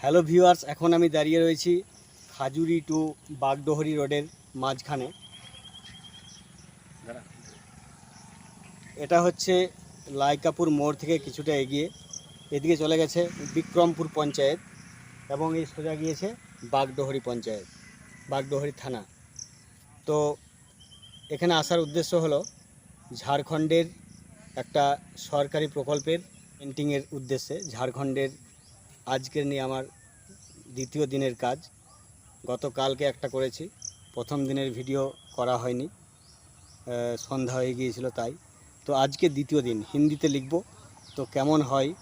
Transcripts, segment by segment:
Hello viewers এখন আমি দাঁড়িয়ে রয়েছি খাজুরি টু বাগডোহরি রোডের মাঝখানে। এটা হচ্ছে লাইকাপুর মোড় থেকে কিছুটা এগিয়ে। এদিকে চলে গেছে বিক্রমপুর পঞ্চায়েত এবং এই সোজা গিয়েছে বাগডোহরি পঞ্চায়েত, বাগডোহরি থানা। তো এখানে আসার উদ্দেশ্য হলো ঝাড়খণ্ডের একটা সরকারি প্রকল্পের পেন্টিংয়ের উদ্দেশ্যে, ঝাড়খণ্ডের আজকের নিয়ে আমার দ্বিতীয় দিনের কাজ। গতকালকে একটা করেছি। প্রথম দিনের ভিডিও করা হয়নি। সন্ধ্যা হয়ে গিয়েছিল তাই। তো আজকে দ্বিতীয় দিন। হিন্দিতে লিখব। তো কেমন হয়?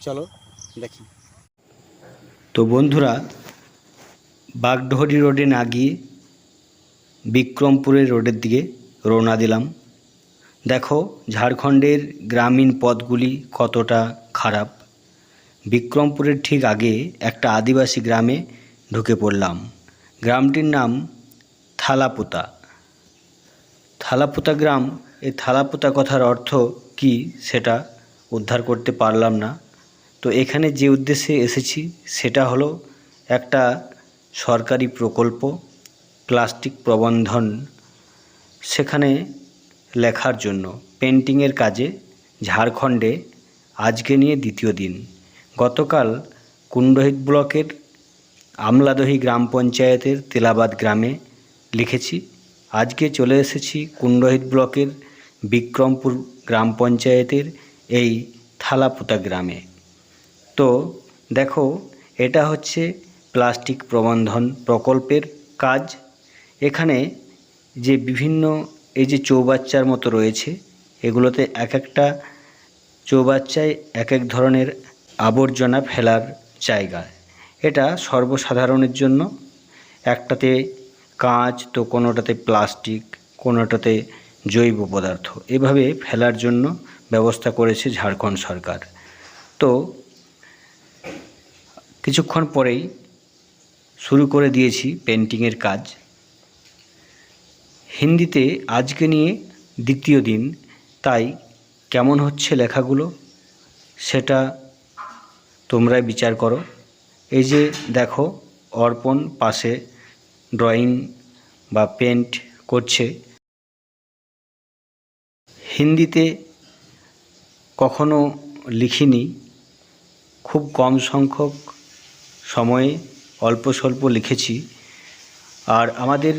চলো, দেখি। তো বন্ধুরা, বাগডোহরি রোডে না গিয়ে বিক্রমপুরের রোডের দিকে রওনা দিলাম। দেখো, ঝাড়খণ্ডের গ্রামীণ পথগুলি কতটা খারাপ। বিক্রমপুরের ঠিক আগে একটা আদিবাসী গ্রামে ঢুকে পড়লাম। গ্রামটির নাম থালাপুতা। থালাপুতা গ্রাম এই থালাপুতা কথার অর্থ কি সেটা উদ্ধার করতে পারলাম না। তো এখানে যে উদ্দেশ্যে এসেছি সেটা হলো একটা সরকারি প্রকল্প, প্লাস্টিক প্রবন্ধন। সেখানে লেখার জন্য, পেন্টিংয়ের কাজে, ঝাড়খণ্ডে, আজকে নিয়ে দ্বিতীয় দিন। গতকাল কুণ্ডহিত ব্লকের আমলাদহি গ্রাম পঞ্চায়েতের তেলাবাদ গ্রামে লিখেছি, আজকে চলে এসেছি কুণ্ডহিত ব্লকের বিক্রমপুর গ্রাম পঞ্চায়েতের এই থালাপুতা গ্রামে। তো দেখো, এটা হচ্ছে প্লাস্টিক প্রবন্ধন প্রকল্পের কাজ। এখানে যে বিভিন্ন, এই যে চৌবাচ্চার মতো রয়েছে, এগুলোতে এক একটা চৌবাচ্চায় এক এক ধরনের আবর্জনা ফেলার জায়গা। এটা সর্বসাধারণের জন্য। একটাতে কাঁচ, তো কোনোটাতে প্লাস্টিক, কোনোটাতে জৈব পদার্থ। এভাবে ফেলার জন্য ব্যবস্থা করেছে ঝাড়খণ্ড সরকার। তো কিছুক্ষণ পরেই শুরু করে দিয়েছি পেন্টিংয়ের কাজ। হিন্দিতে আজকে নিয়ে দ্বিতীয় দিন। তাই কেমন হচ্ছে লেখাগুলো? সেটা তোমরাই বিচার করো। এই যে দেখো, অর্পণ পাশে ড্রয়িং বা পেন্ট করছে। হিন্দিতে কখনো লিখিনি। খুব কম সংখ্যক সময়ে অল্প স্বল্প লিখেছি। আর আমাদের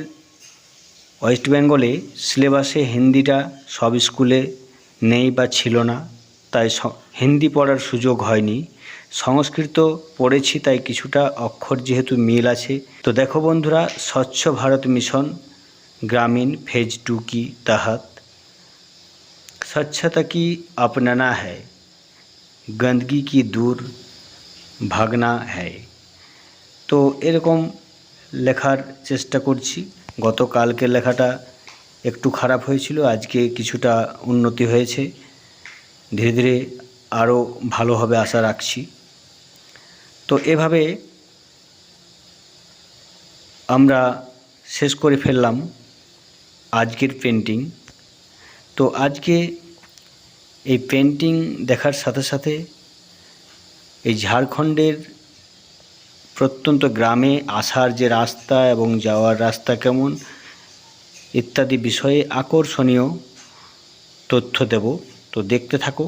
ওয়েস্ট বেঙ্গলে সিলেবাসে হিন্দিটা সব স্কুলে নেই বা ছিল না। তাই হিন্দি পড়ার সুযোগ হয়নি। সংস্কৃত পড়েছি তাই কিছুটা অক্ষর যেহেতু মিল আছে তো দেখো বন্ধুরা স্বচ্ছ Bharat mission Grameen phase two কি তাহাত स्वच्छता की अपनाना है गंदगी की दूर ভাগনা হ্যায় তো এরকম লেখার চেষ্টা করছি গতকালকের লেখাটা একটু খারাপ হয়েছিল আজকে কিছুটা উন্নতি হয়েছে ধীরে ধীরে আরও ভালো হবে আশা রাখছি তো এভাবে আমরা শেষ করে ফেললাম আজকের পেন্টিং তো আজকে এই পেন্টিং দেখার সাথে সাথে এই ঝাড়খণ্ডের প্রত্যন্ত গ্রামে আসার যে রাস্তা এবং যাওয়ার রাস্তা কেমন, ইত্যাদি বিষয়ে আকর্ষণীয় তথ্য দেব। তো দেখতে থাকো।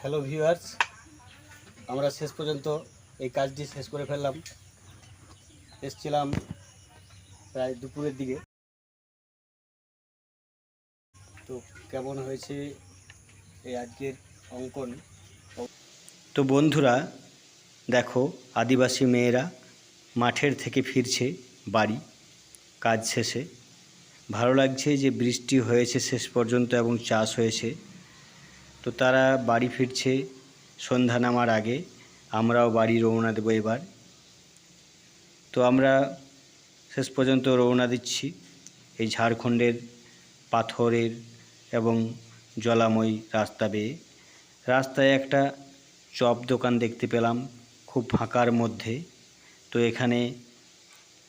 হ্যালো ভিউয়ার্স আমরা শেষ পর্যন্ত এই কাজটি শেষ করে ফেললাম। এসছিলাম প্রায় দুপুরের দিকে। তো কেমন হয়েছে এই আজকের অঙ্কন? তো বন্ধুরা, দেখো, আদিবাসী মেয়েরা মাঠের থেকে ফিরছে বাড়ি, কাজ শেষে। ভালো লাগছে যে বৃষ্টি হয়েছে শেষ পর্যন্ত এবং চাষ হয়েছে। তো তারা বাড়ি ফিরছে, সন্ধ্যা নামার আগে। আমরাও বাড়ি রওনা দেবো এবার। তো আমরা শেষ পর্যন্ত রওনা দিচ্ছি এই ঝাড়খণ্ডের পাথরের এবং জলাময় রাস্তা বেয়ে। রাস্তায় একটা চপ দোকান দেখতে পেলাম, খুব ফাঁকার মধ্যে। তো এখানে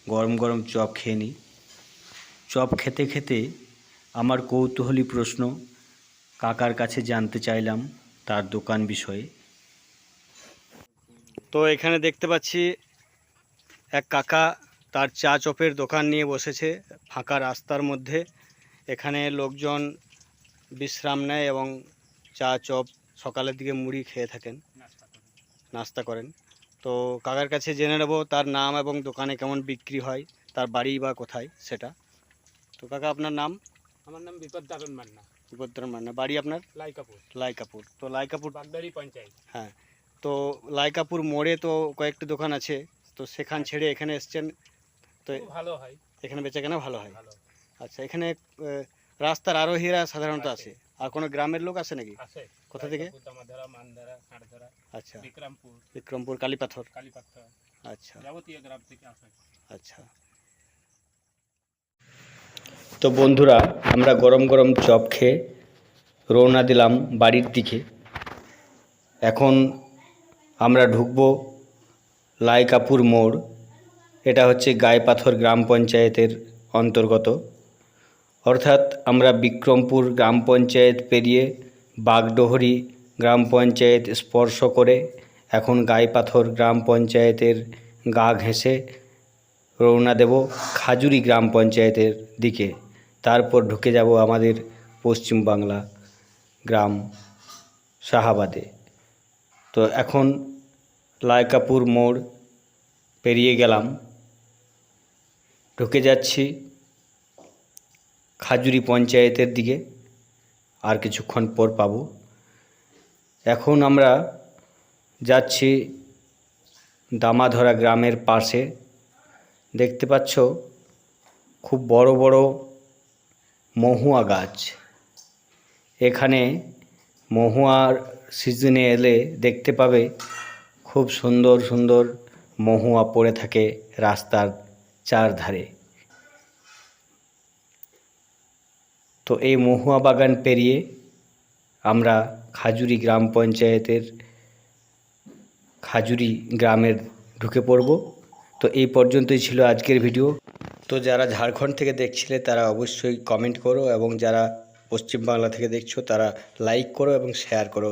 গরম গরম চপ খেয়ে নিই। চপ খেতে খেতে আমার কৌতূহলী প্রশ্ন, কাকার কাছে জানতে চাইলাম তার দোকান বিষয়ে। তো এখানে দেখতে পাচ্ছি এক কাকা তার চা চপের দোকান নিয়ে বসেছে ফাঁকা রাস্তার মধ্যে। এখানে লোকজন বিশ্রাম নেয় এবং চা চপ সকালের দিকে মুড়ি খেয়ে থাকেন নাস্তা করেন। তো কাকার কাছে জেনে নেব তার নাম এবং দোকানে কেমন বিক্রি হয় তার বাড়ি বা কোথায় সেটা। তো কাকা আপনার নাম? আমার নাম বিপদ মান্না। বিপদ্দার মান্না। বাড়ি আপনার? লাইকাপুর। লাইকাপুর। তো লাইকাপুর বাগদারি পঞ্চায়েত। হ্যাঁ। তো লাইকাপুর মোড়ে তো কয়েকটি দোকান আছে তো সেখান ছেড়ে এখানে এসছেন। তো ভালো হয়। এখানে বেচাকেনা ভালো হয়। আচ্ছা এখানে রাস্তার আরোহীরা সাধারণত আছে। আর কোনো গ্রামের লোক আছে নাকি? কোথা থেকে? আচ্ছা। বিক্রমপুর। কালীপাথর। আচ্ছা। আচ্ছা। তো বন্ধুরা আমরা গরম গরম চপ খেয়ে রওনা দিলাম বাড়ির দিকে। এখন আমরা ঢুকবো লাইকাপুর মোড়। এটা হচ্ছে গায়েপাথর গ্রাম পঞ্চায়েতের অন্তর্গত। অর্থাৎ আমরা বিক্রমপুর গ্রাম পঞ্চায়েত পেরিয়ে বাগডোহরি গ্রাম পঞ্চায়েত স্পর্শ করে এখন গাইপাথর গ্রাম পঞ্চায়েতের গা ঘেঁষে রওনা দেব খাজুরি গ্রাম পঞ্চায়েতের দিকে। তারপর ঢুকে যাব আমাদের পশ্চিম বাংলা গ্রাম শাহাবাদে। তো এখন লায়কাপুর মোড় পেরিয়ে গেলাম। ঢুকে যাচ্ছি খাজুরি পঞ্চায়েতের দিকে। আর কিছুক্ষণ পর পাবো। এখন আমরা যাচ্ছি দামাধরা গ্রামের পাশে। দেখতে পাচ্ছ খুব বড় বড় মহুয়া গাছ। এখানে মহুয়ার সিজনে এলে দেখতে পাবে খুব সুন্দর সুন্দর মহুয়া পড়ে থাকে রাস্তার চারধারে। তো এই মহুয়া বাগান পেরিয়ে আমরা খাজুরি গ্রাম পঞ্চায়েতের খাজুরি গ্রামের ঢুকে পড়ব। তো এই পর্যন্তই ছিল আজকের ভিডিও। তো যারা ঝাড়খণ্ড থেকে দেখছিলে তারা অবশ্যই কমেন্ট করো এবং যারা পশ্চিমবাংলা থেকে দেখছ তারা লাইক করো এবং শেয়ার করো।